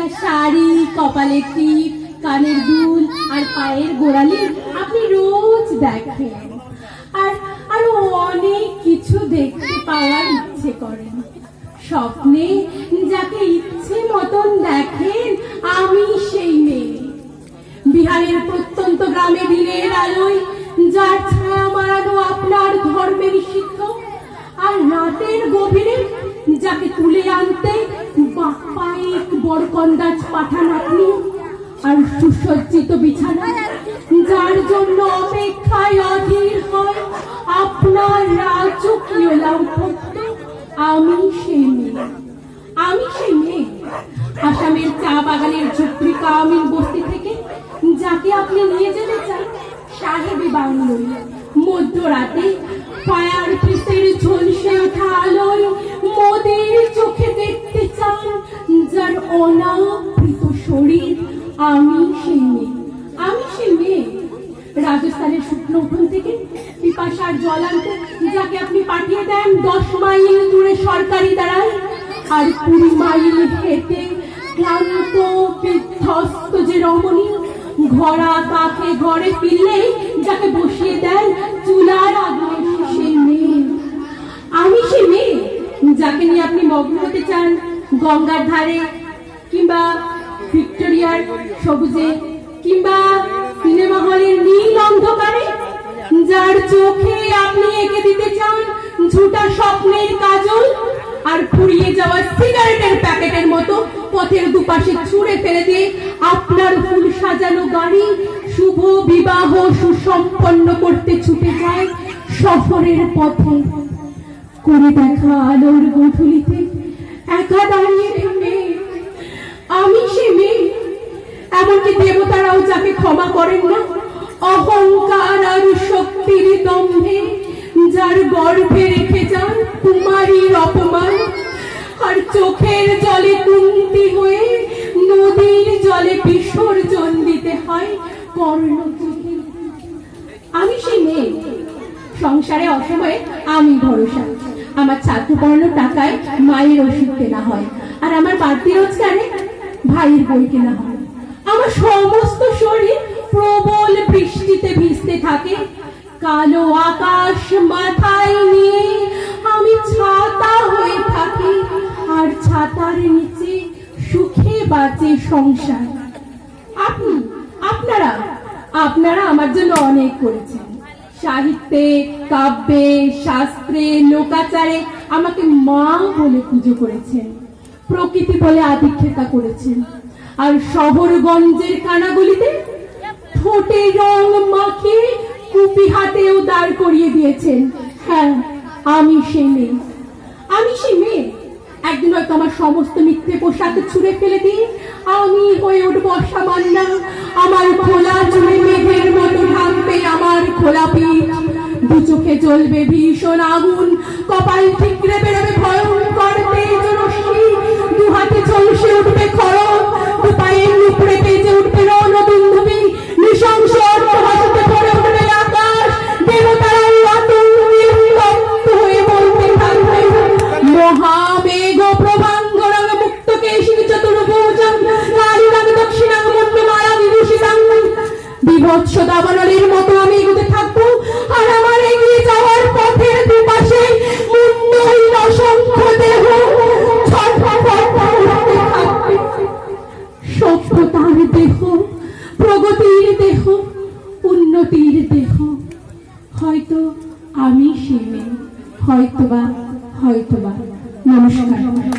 যা শাড়ি, কপালে টিপ, কানের দুল আর পায়ের গোড়ালি আপনি রোজ দেখেন। আর আরও অনেক কিছু দেখতে পাওয়ার ইচ্ছে করেন। স্বপ্নে যাকে ইচ্ছে মতন দেখেন, আমি সেই মেয়ে। বিহারের প্রত্যন্ত গ্রামে দিনের আলোয় যার বাপ্পায় বড় কন্দাজ পাঠান আপনি আর সুসজ্জিত বিছানা। যার জন্য অপেক্ষায় অধীর হয়, আপনার রাজকীয় লাউপত্য আমি সেই মেয়ে। আমি সেই মেয়ে। আসামের চা বাগানের ঝুপড়ি কামিল বস্তি থেকে যাকে আপনি নিয়ে যেতে চান, সাহেবি বাংলোয় মধ্যরাতে ফায়ার রাজস্থানের শুকনো উঠোন থেকে পিপাসার জল আনতে যাকে আপনি পাঠিয়ে দেন। দশ মাইল দূরে সরকারি দাঁড়ায় আর কুড়ি মাইল হেঁটে ক্লান্ত, বিধ্বস্ত যে রমণী, ঘোড়া কাকে ঘরে ফিরলে যাকে বসিয়ে দেন চুলার আগুনে সেই মেয়ে। আমি সেই মেয়ে, যাকে নিয়ে আপনি মগ্ন হতে চান গঙ্গার ধারে কিংবা ভিক্টোরিয়ার সবুজে কিংবা চোখে আপনি দিতে চান ঝুটা স্বপ্নের কাজল আর ফুরিয়ে যাওয়া সিগারেটের প্যাকেটের মতো পথের দুপাশে ছুঁড়ে ফেলে দিয়ে আপনার ফুল সাজানো গাড়ি শুভ বিবাহ সুসম্পন্ন করতে ছুটে যায় শহরের পথে। করে দেখা আলোর গধূলিতে একা দাঁড়িয়ে থেমে আমি সে মেয়ে। এমনকি দেবতারাও যাকে ক্ষমা করেন না, অহংকার গর্ভে রেখে যান কুমারীর অপমান। আর চোখের জলে কুন্তি হয়ে নদীর জলে বিসর্জন দিতে হয় কর্ণ আমি সেই মেয়ে। সংসারে অসময়ে আমি ভরসা। আমার ছাত্র পড়ানোর টাকায় মায়ের ওষুধ কেনা হয়। আর আমার বাড়তি রোজগারে ভাইয়ের বই কেনা হয়। আমার সমস্ত শরীর প্রবল বৃষ্টিতে ভিজতে থাকে। কালো আকাশ মাথায় বাঁচে সংসার। আপনি, আপনারা আপনারা আমার জন্য অনেক করেছেন। সাহিত্যে, কাব্যে, শাস্ত্রে, লোকাচারে আমাকে মা বলে পুজো করেছেন। প্রকৃতি বলে আদিক্ষেতা করেছেন। আর শহরগঞ্জের কানাগুলিতে ঠোঁটে রং মাখিয়ে কুপি হাতেও দাঁড় করিয়ে দিয়েছেন। হ্যাঁ আমি সে মেয়ে। আমি সে মেয়ে। একদিন হয়তো আমার সমস্ত মিথ্যে পোশাক ছুঁড়ে ফেলে দিই। আমি হয়ে উঠবো অসামান্য। আমার খোলা চুলে মেঘের মতো থাকবে আমার খোলা পিঠ। দু চোখে জ্বলবে ভীষণ আগুন। কপাল ঠিকরে বেরোবে বিভৎস দাবানলের মতো আমি এগোতে থাকব। আর আমার এগিয়ে যাওয়ার পথের দুপাশে মুন্ডহীন অসংখ্য দেহ সভ্যতার দেহ, প্রগতির দেহ, উন্নতির দেহ। হয়তো আমি সে হয়তোবা হয়তোবা। নমস্কার।